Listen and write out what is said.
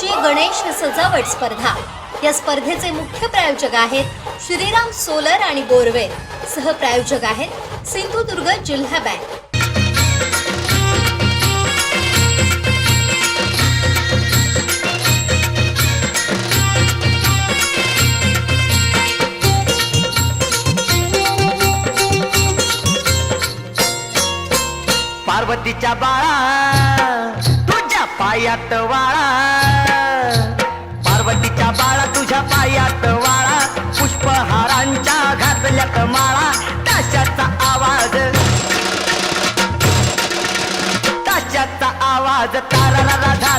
रुपयाची गणेश सजावट स्पर्धा. या स्पर्धेचे मुख्य प्रायोजक आहेत श्रीराम सोलर आणि बोरवेल सहप्रायोजक आहेत सिंधुदुर्ग जिल्हा बँक. पार्वतीच्या बाळा तुझ्या पायात वाळा. पार्वतीच्या बाळा तुझ्या पायात वाळा पुष्पहारांच्या घातल्यात माळा. ताशाचा आवाज. ताशाचा आवाज तारा राधा